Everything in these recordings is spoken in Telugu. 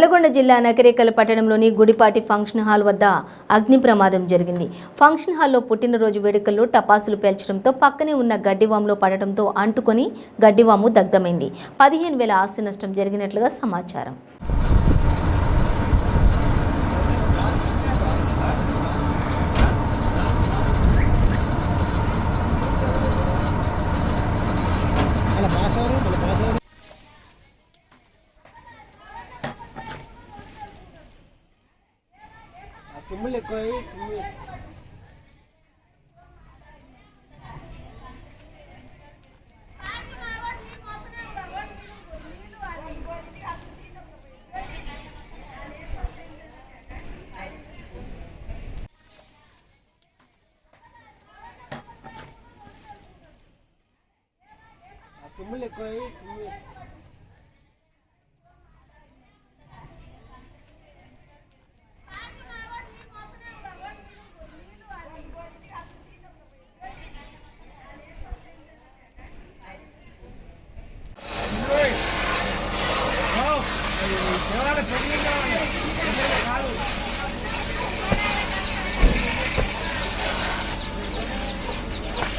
నల్గొండ జిల్లా నకరేకల్ పట్టణంలోని గుడిపాటి ఫంక్షన్ హాల్ వద్ద అగ్ని ప్రమాదం జరిగింది. ఫంక్షన్ హాల్లో పుట్టినరోజు వేడుకల్లో టపాసులు పేల్చడంతో పక్కనే ఉన్న గడ్డివాములో పడటంతో అంటుకొని గడ్డివాము దగ్ధమైంది. పదిహేను వేల ఆస్తి నష్టం జరిగినట్లుగా సమాచారం. మళ్ళీ తుమ్ములు ఎక్కువ తుమ్ములు తుమ్ములు ఎక్కువ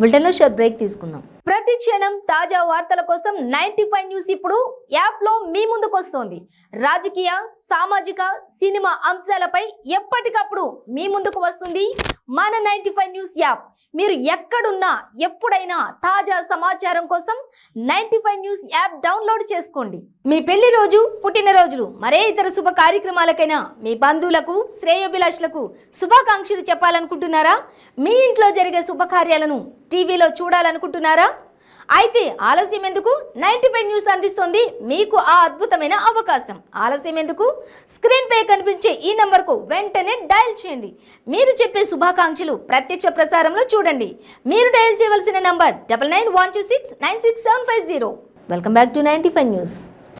బులెటిన్లో షార్ట్ బ్రేక్ తీసుకుందాం. ప్రతి క్షణం తాజా వార్తల కోసం నైన్టీ ఫైవ్ న్యూస్ ఇప్పుడు యాప్లో మీ ముందుకు వస్తోంది. రాజకీయ సామాజిక సినిమా అంశాలపై ఎప్పటికప్పుడు మీ ముందుకు వస్తుంది మన నైన్టీ ఫైవ్ న్యూస్ యాప్. మీరు ఎక్కడున్నా ఎప్పుడైనా తాజా సమాచారం కోసం ninety five news app download చేసుకోండి. మీ పెళ్ళి రోజు పుట్టినరోజులు మరే ఇతర శుభ కార్యక్రమాలకైనా మీ బంధువులకు శ్రేయోభిలాషులకు శుభాకాంక్షలు చెప్పాలనుకుంటున్నారా? మీ ఇంట్లో జరిగే శుభకార్యాలను టీవీలో చూడాలనుకుంటున్నారా? అయితే ఆలస్యం ఎందుకు? నైన్టీ ఫైవ్ న్యూస్ అందిస్తుంది. మీకు ఆ అద్భుతమైన అవకాశం. ఆలస్యం ఎందుకు? స్క్రీన్ పై కనిపించే ఈ నంబర్కు వెంటనే డయల్ చేయండి. మీరు చెప్పే శుభాకాంక్షలు ప్రత్యక్ష ప్రసారంలో చూడండి. మీరు డయల్ చేయవలసిన number double nine one two six nine six seven five zero. Welcome back to ninety five news.